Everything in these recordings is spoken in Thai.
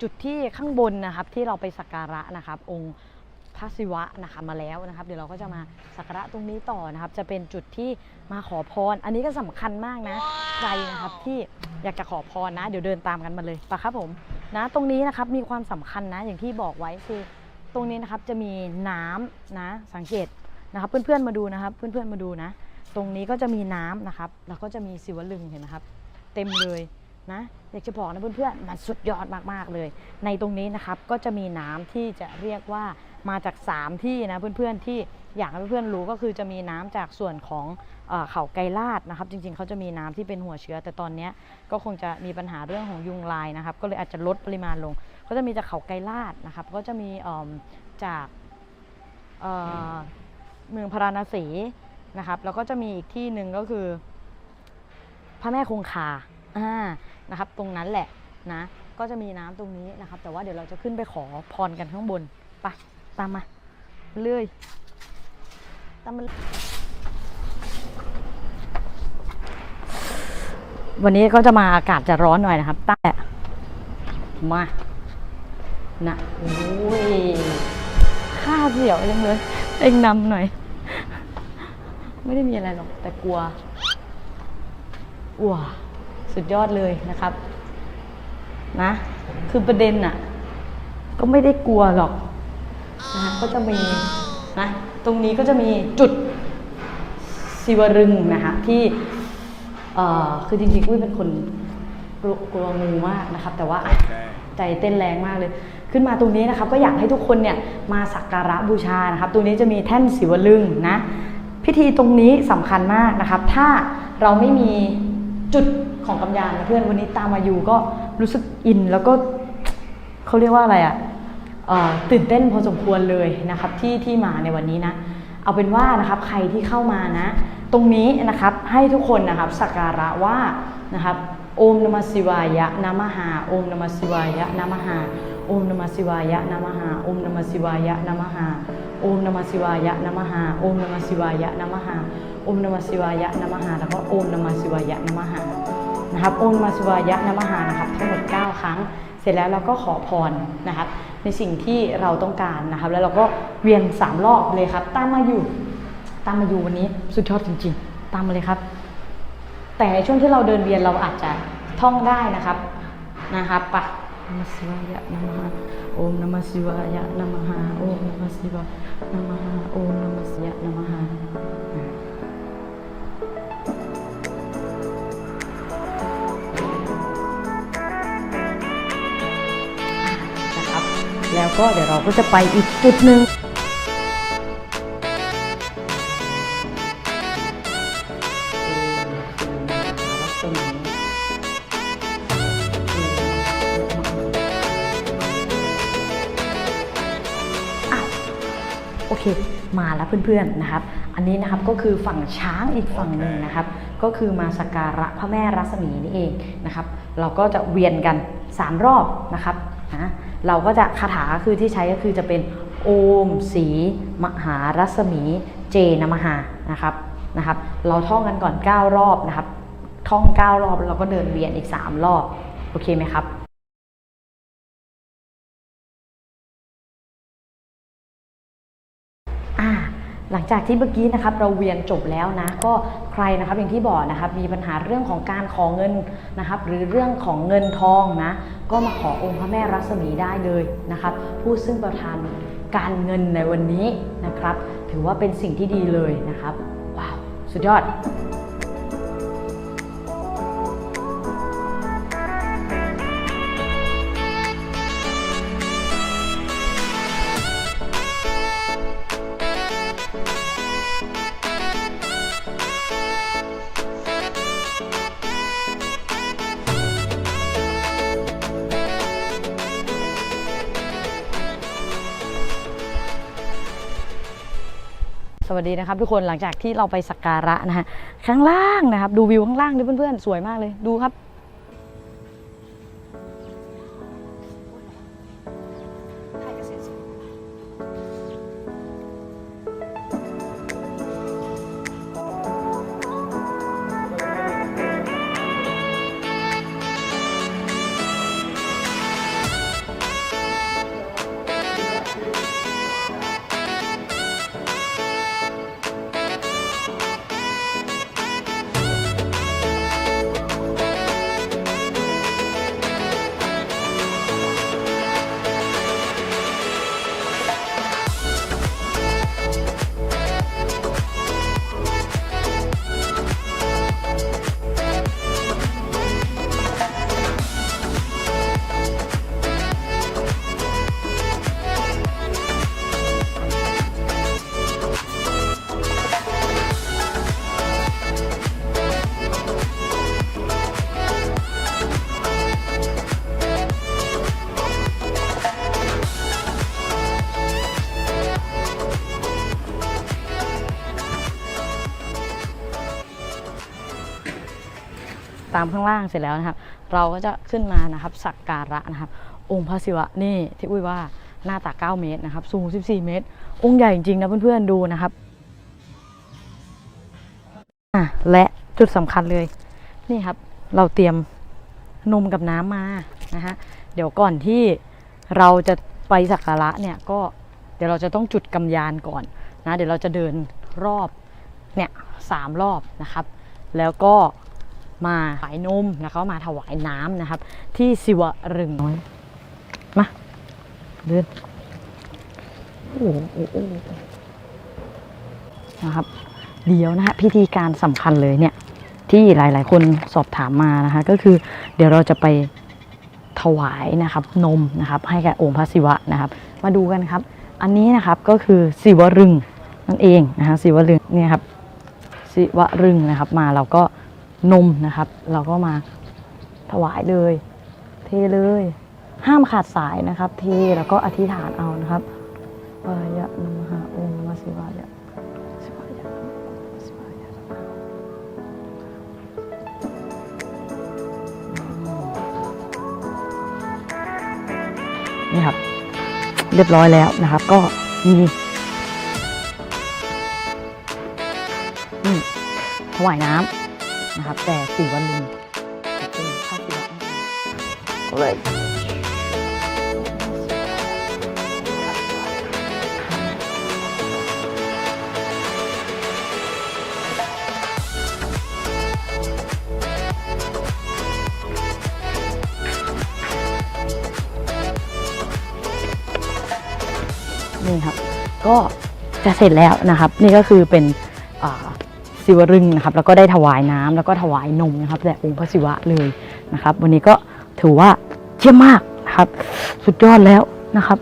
จุดที่ข้างบนนะครับที่เราไปสักการะนะครับ องค์พระศิวะนะคะมาแล้วนะครับ เดี๋ยวเราก็จะมาสักการะตรงนี้ต่อนะครับ จะเป็นจุดที่มาขอพร อันนี้ก็สำคัญมากนะ ใครนะครับที่อยากจะขอพรนะ เดี๋ยวเดินตามกันมาเลยไปะครับผมนะตรงนี้นะครับมีความสำคัญนะอย่างที่บอกไว้คือตรงนี้นะครับจะมีน้ำนะสังเกตนะครับ เพื่อนๆมาดูนะครับ เพื่อนๆมาดูนะ ตรงนี้ก็จะมีน้ำนะครับ แล้วก็จะมีศิวลึงเห็นไหมครับ เต็มเลย นะอยากจะบอกนะเพื่อนๆมันสุดยอดมากๆเลย ในตรงนี้นะครับก็จะมีน้ำที่จะเรียกว่ามาจาก 3 ที่นะเพื่อนๆที่อยากให้เพื่อนๆรู้ก็คือจะมีน้ำจากส่วนของเอเขาไกรลาดนะครับ จริงๆเขาจะมีน้ำที่เป็นหัวเชื้อ แต่ตอนนี้ก็คงจะมีปัญหาเรื่องของยุงลายนะครับ ก็เลยอาจจะลดปริมาณลง ก็จะมีจากเขาไกรลาดนะครับ ก็จะมีจากเอ่อเมืองพาราณสีนะครับ แล้วก็จะมีอีกที่หนึ่งก็คือ พระแม่คงคาอ่า นะครับ ตรงนั้นแหละนะก็จะมีน้ำตรงนี้นะครับ แต่ว่าเดี๋ยวเราจะขึ้นไปขอพรกันข้างบนไปตามมาเลยตามมาวันนี้ก็จะมาอากาศจะร้อนหน่อยนะครับ แต่มานะโอ้ยข้าเสียวยังเลยเองนำหน่อย ไม่ได้มีอะไรหรอกแต่กลัวว้า สุดยอดเลยนะครับ นะ คือประเด็นอะก็ไม่ได้กลัวหรอกนะฮะก็จะมีนะตรงนี้ก็จะมีจุดศิวรึงนะคะที่เอ่อคือจริงๆอุ้ยเป็นคนกลัวกลัวงูมากนะครับ แต่ว่าใจเต้นแรงมากเลย ขึ้นมาตรงนี้นะครับ ก็อยากให้ทุกคนเนี่ยมาสักการะบูชานะครับ ตรงนี้จะมีแท่นศิวลึงนะพิธีตรงนี้สำคัญมากนะครับ ถ้าเราไม่มีจุด ของกำยานนะเพื่อนวันนี้ตามมาอยู่ก็รู้สึกอินแล้วก็เขาเรียกว่าอะไรอะ่ะตื่นเต้นพอสมควรเลยนะครับที่ที่มาในวันนี้นะ เอาเป็นว่านะครับใครที่เข้ามานะ ตรงนี้นะครับให้ทุกคนนะครับสักการะว่านะครับโอมนมัสสิวายะนะมหาโอมนมัสสิวายะนะมหาโอมนมัสสิวายะนะมหาโอมนมัสสิวายะนะมหาโอมนมัสสิวายะนะมหาโอมนมัสสิวายะนะมหาโอมนมัสสิวายะนะมหาแล้วก็โอมนมัสสิวายะนะมหา นะครับโอนมัสสิวายะนมหานะครับทั้งหมด 9 ครั้ง เสร็จแล้วเราก็ขอพรนะครับในสิ่งที่เราต้องการนะครับ แล้วเราก็เวียนสามรอบเลยครับ ตามมาอยู่ตามมาอยู่วันนี้สุดยอดจริง ๆ ตามมาเลยครับ แต่ในช่วงที่เราเดินเวียนเราอาจจะท่องได้นะครับนะครับปะนมัสวายะนมหาโอมนมัสวายะนมหาโอมนมัสวายะนมหาโอมนมัสยะนมหา แล้วก็เดี๋ยวเราก็จะไปอีกจุดหนึ่งโอเค มาแล้วเพื่อนๆนะครับ อันนี้นะครับก็คือฝั่งช้างอีกฝั่งหนึ่งนะครับ ก็คือมาสักการะพระแม่รัศมีนี่เองนะครับ เราก็จะเวียนกัน 3 รอบนะครับนะ เราก็จะคาถาคือที่ใช้ก็คือจะเป็นโอมสีมหารัศมีเจนมหานะครับนะครับ เราท่องกันก่อน 9 รอบนะครับ ท่อง 9 รอบแล้วเราก็เดินเวียนอีก 3 รอบ โอเคไหมครับอ่า หลังจากที่เมื่อกี้นะครับเราเวียนจบแล้วนะก็ใครนะครับอย่างที่บอกนะครับมีปัญหาเรื่องของการขอเงินนะครับ หรือเรื่องของเงินทองนะก็มาขอองค์พระแม่รัศมีได้เลยนะครับ ผู้ซึ่งประทานการเงินในวันนี้นะครับ ถือว่าเป็นสิ่งที่ดีเลยนะครับว้าวสุดยอด สวัสดีนะครับทุกคนหลังจากที่เราไปสักการะนะฮะข้างล่างนะครับ ดูวิวข้างล่างด้วยเพื่อนๆ สวยมากเลยดูครับ ตามข้างล่างเสร็จแล้วนะครับ เราก็จะขึ้นมานะครับสักการะนะครับ องค์พระศิวะนี่ที่อุ้ยว่าหน้าตัก9เมตรนะครับ สูง 14 เมตร องค์ใหญ่จริงๆนะเพื่อนๆดูนะครับอะและจุดสำคัญเลยนี่ครับ เราเตรียมนมกับน้ำมานะฮะเดี๋ยวก่อนที่เราจะไปสักการะเนี่ยก็เดี๋ยวเราจะต้องจุดกำยานก่อนนะ เดี๋ยวเราจะเดินรอบเนี่ยสามรอบนะครับ แล้วก็ มาถวายนมแล้วก็มาถวายน้ำนะครับ ที่สิวรึงน้อย มา เดินโอ้โหนะครับ เดี๋ยวนะฮะพิธีการสำคัญเลยเนี่ย ที่หลาย ๆ คนสอบถามมานะคะ ก็คือเดี๋ยวเราจะไปถวายนะครับนมนะครับ ให้แก่องค์พระศิวะนะครับ มาดูกันครับ อันนี้นะครับก็คือศิวรึงนั่นเองนะคะศิวรึงเนี่ยครับศิวรึงนะครับมาเราก็ นมนะครับ เราก็มาถวายเลย เทเลย ห้ามขาดสายนะครับ เทแล้วก็อธิษฐานเอานะครับวายะนมหาองค์วศิวายะศิวายะศิวานี่ครับ เรียบร้อยแล้วนะครับ ก็มีถวายน้ำ นะครับ แต่สี่วันลุงเป็นข้าวสีดำเลยนี่ครับ ก็จะเสร็จแล้วนะครับ นี่ก็คือเป็นอ่า ศิวรึงนะครับแล้วก็ได้ถวายน้ำแล้วก็ถวายนมนะครับแด่องค์พระศิวะเลยนะครับ วันนี้ก็ถือว่าเยี่ยมมากนะครับ สุดยอดแล้วนะครับ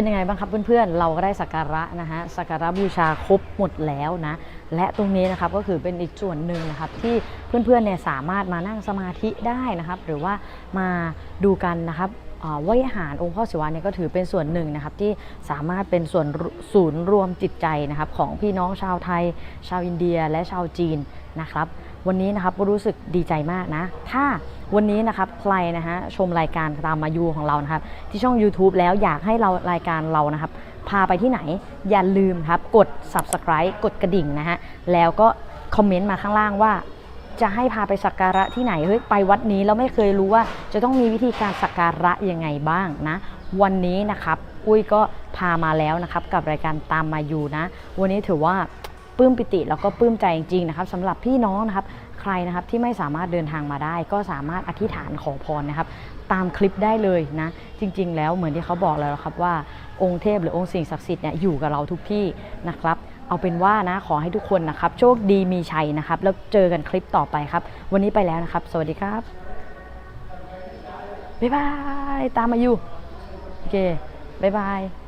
เป็นยังไงบ้างครับเพื่อนๆ เราก็ได้สักการะนะฮะสักการะบูชาครบหมดแล้วนะ และตรงนี้นะครับก็คือเป็นอีกส่วนหนึ่งนะครับที่เพื่อนๆเนี่ยสามารถมานั่งสมาธิได้นะครับ หรือว่ามาดูกันนะครับวิหารองค์พ่อศิวะเนี่ยก็ถือเป็นส่วนหนึ่งนะครับที่สามารถเป็นส่วนศูนย์รวมจิตใจนะครับของพี่น้องชาวไทย ชาวอินเดียและชาวจีนนะครับ วันนี้นะครับก็รู้สึกดีใจมากนะ ถ้าวันนี้นะครับใครนะฮะชมรายการตามมายูของเรานะครับ ที่ช่อง YouTube แล้วอยากให้เรารายการเรานะครับ พาไปที่ไหนอย่าลืมครับกด subscribe กดกระดิ่งนะฮะแล้วก็คอมเมนต์มาข้างล่างว่าจะให้พาไปสักการะที่ไหนเฮ้ยไปวัดนี้เราไม่เคยรู้ว่าจะต้องมีวิธีการสักการะยังไงบ้างนะ วันนี้นะครับ อุ้ยก็พามาแล้วนะครับ กับรายการตามมาอยู่นะ วันนี้ถือว่า ปลื้มปิติแล้วก็ปลื้มใจจริงๆนะครับสำหรับพี่น้องนะครับใครนะครับที่ไม่สามารถเดินทางมาได้ ก็สามารถอธิษฐานขอพรนะครับ ตามคลิปได้เลยนะ จริง ๆ แล้วเหมือนที่เขาบอกแล้วครับว่าองค์เทพหรือองค์สิ่งศักดิ์สิทธิ์เนี่ยอยู่กับเราทุกที่นะครับ เอาเป็นว่านะขอให้ทุกคนนะครับ โชคดีมีชัยนะครับ แล้วเจอกันคลิปต่อไปครับ วันนี้ไปแล้วนะครับ สวัสดีครับบ๊ายบายตามมาอยู่โอเคบ๊ายบาย